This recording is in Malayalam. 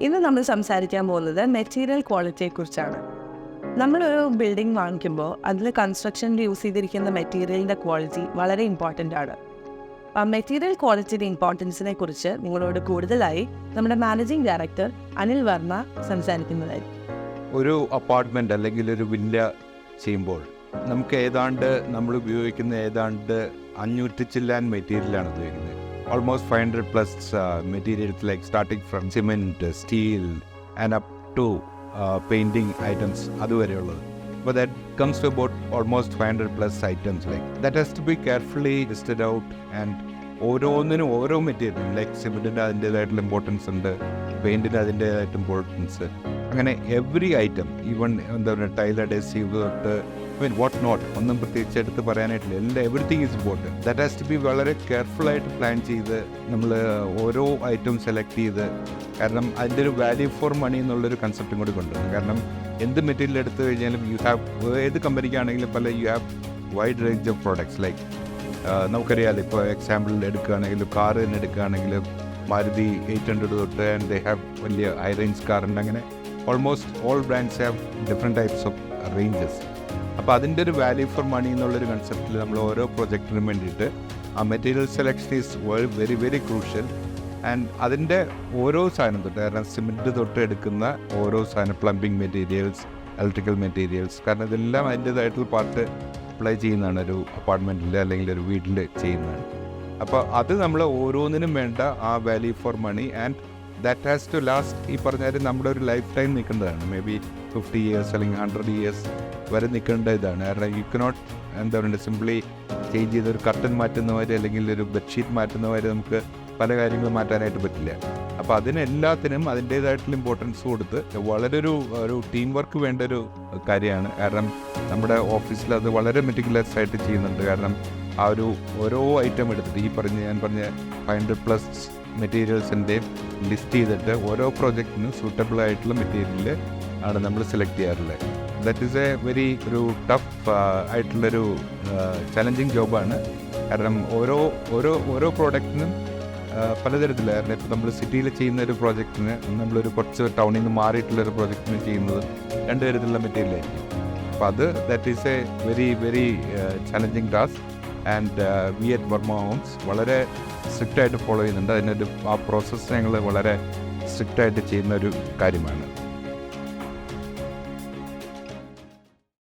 ഇന്ന് നമ്മൾ സംസാരിക്കാൻ പോകുന്നത് മെറ്റീരിയൽ ക്വാളിറ്റിയെക്കുറിച്ചാണ് നമ്മളൊരു ബിൽഡിംഗ് വാങ്ങിക്കുമ്പോൾ അതിൽ കൺസ്ട്രക്ഷനിൽ യൂസ് ചെയ്തിരിക്കുന്ന മെറ്റീരിയലിന്റെ ക്വാളിറ്റി വളരെ ഇമ്പോർട്ടന്റ് ആണ്. ആ മെറ്റീരിയൽ ക്വാളിറ്റിയുടെ ഇമ്പോർട്ടൻസിനെ കുറിച്ച് നിങ്ങളോട് കൂടുതലായി നമ്മുടെ മാനേജിംഗ് ഡയറക്ടർ അനിൽ വർമ്മ സംസാരിക്കുന്നതായിരിക്കും. ഒരു അപ്പാർട്ട്മെന്റ് അല്ലെങ്കിൽ ഒരു വില്ല ചെയ്യുമ്പോൾ നമുക്ക് ഏതാണ്ട് നമ്മൾ ഉപയോഗിക്കുന്ന ഏതാണ്ട് അഞ്ഞൂറ്റി ചില്ലാൻ മെറ്റീരിയലാണ് ഉപയോഗിക്കുന്നത്. Five hundred plus materials like starting from cement steel and up to painting items അതുവരെയുള്ളത് അപ്പോൾ that comes to about almost five hundred plus items like that has to be carefully listed out and ഓരോന്നിനും ഓരോ മെറ്റീരിയലും ലൈക്ക് സിമെന്റിന്റെ അതിന്റേതായിട്ടുള്ള ഇമ്പോർട്ടൻസ് ഉണ്ട് പെയിന്റിന് അതിന്റേതായിട്ട് ഇമ്പോർട്ടൻസ് അങ്ങനെ എവറി ഐറ്റം ഈവൺ എന്താ പറയുക ടൈൽ അഡേസീവ് തൊട്ട് മീൻ വാട്ട് നോട്ട് ഒന്നും പ്രത്യേകിച്ച് എടുത്ത് പറയാനായിട്ടില്ല. എല്ലാ everything is important that has to be വളരെ കെയർഫുള്ളായിട്ട് പ്ലാൻ ചെയ്ത് നമ്മൾ ഓരോ ഐറ്റം സെലക്ട് ചെയ്ത് കാരണം അതിന്റെ ഒരു വാല്യൂ ഫോർ മണി എന്നുള്ളൊരു കൺസെപ്റ്റും കൂടി കൊണ്ടുവരണം. കാരണം എന്ത് മെറ്റീരിയൽ എടുത്തു കഴിഞ്ഞാലും യു ഹാവ് ഏത് കമ്പനിക്കാണെങ്കിലും പല you have wide range of products like നമുക്കറിയാമല്ലോ ഇപ്പോൾ എക്സാമ്പിൾ എടുക്കുകയാണെങ്കിലും കാർ തന്നെ എടുക്കുകയാണെങ്കിലും മാരുതി എയ്റ്റ് ഹൺഡ്രഡ് തൊട്ട് ആൻഡ് ദേ ഹാവ് വലിയ ഹൈ റേഞ്ച് കാർ ഉണ്ട്. അങ്ങനെ almost all brands have different types of ranges അപ്പോൾ അതിന്റെ ഒരു വാല്യൂ ഫോർ മണി എന്നുള്ളൊരു കൺസെപ്റ്റിൽ നമ്മൾ ഓരോ പ്രൊജക്റ്റിനും വേണ്ടിയിട്ട് ആ material selection is very very crucial and അതിന്റെ ഓരോ സാധനം തൊട്ട് കാരണം സിമെന്റ് തൊട്ട് എടുക്കുന്ന ഓരോ സാധനം പ്ലംബിംഗ് മെറ്റീരിയൽസ് ഇലക്ട്രിക്കൽ മെറ്റീരിയൽസ് കാരണം ഇതെല്ലാം അതിന്റേതായിട്ടുള്ള പാർട്ട് അപ്ലൈ ചെയ്യുന്നതാണ്. ഒരു അപ്പാർട്ട്മെന്റിൽ അല്ലെങ്കിൽ ഒരു വീട്ടിൽ ചെയ്യുന്നതാണ്. അപ്പോൾ അത് നമ്മൾ ഓരോന്നിനും വേണ്ട ആ value for money and that has to last ഈ പറഞ്ഞാൽ നമ്മുടെ ഒരു ലൈഫ് ടൈം നിൽക്കേണ്ടതാണ് മേ ബി ഫിഫ്റ്റി ഇയേഴ്സ് അല്ലെങ്കിൽ ഹൺഡ്രഡ് ഇയേഴ്സ് വരെ നിൽക്കേണ്ട ഇതാണ്. കാരണം യു കനോട്ട് എന്താ പറയുക സിംപ്ലി ചേഞ്ച് ചെയ്ത് ഒരു കർട്ടൻ മാറ്റുന്നവരെ അല്ലെങ്കിൽ ഒരു ബെഡ്ഷീറ്റ് മാറ്റുന്നവരെ നമുക്ക് പല കാര്യങ്ങളും മാറ്റാനായിട്ട് പറ്റില്ല. അപ്പോൾ അതിനെല്ലാത്തിനും അതിന്റേതായിട്ടുള്ള ഇമ്പോർട്ടൻസ് കൊടുത്ത് വളരെ ഒരു ഒരു ടീം വർക്ക് വേണ്ട ഒരു കാര്യമാണ്. കാരണം നമ്മുടെ ഓഫീസിൽ അത് വളരെ മെറ്റിക്കുലസ് ആയിട്ട് ചെയ്യുന്നുണ്ട്. കാരണം ആ ഒരു ഓരോ ഐറ്റം എടുത്തിട്ട് ഈ പറഞ്ഞ ഞാൻ പറഞ്ഞ ഫൈവ് ഹൺഡ്രഡ് പ്ലസ് മെറ്റീരിയൽസിന്റെയും ലിസ്റ്റ് ചെയ്തിട്ട് ഓരോ പ്രോജക്റ്റിനും സൂട്ടബിൾ ആയിട്ടുള്ള മെറ്റീരിയൽ ആണ് നമ്മൾ സെലക്ട് ചെയ്യാറുള്ളത്. ദാറ്റ് ഈസ് എ വെരി ഒരു ടഫ് ആയിട്ടുള്ളൊരു ചലഞ്ചിങ് ജോബാണ് കാരണം ഓരോ ഓരോ ഓരോ പ്രോഡക്റ്റിനും പലതരത്തിലുള്ള കാരണം ഇപ്പോൾ നമ്മൾ സിറ്റിയിൽ ചെയ്യുന്ന ഒരു പ്രോജക്റ്റിന് നമ്മളൊരു കുറച്ച് ടൗണിൽ നിന്ന് മാറിയിട്ടുള്ള ഒരു പ്രോജക്റ്റിന് ചെയ്യുന്നത് രണ്ട് തരത്തിലുള്ള മെറ്റീരിയൽ ആയിരിക്കും. അപ്പോൾ അത് that is a very very challenging task and we at Varma Homes വളരെ സ്ട്രിക്റ്റായിട്ട് ഫോളോ ചെയ്യുന്നുണ്ട്. അതിനൊരു ആ പ്രോസസ്സ് ഞങ്ങൾ വളരെ സ്ട്രിക്റ്റായിട്ട് ചെയ്യുന്ന ഒരു കാര്യമാണ്.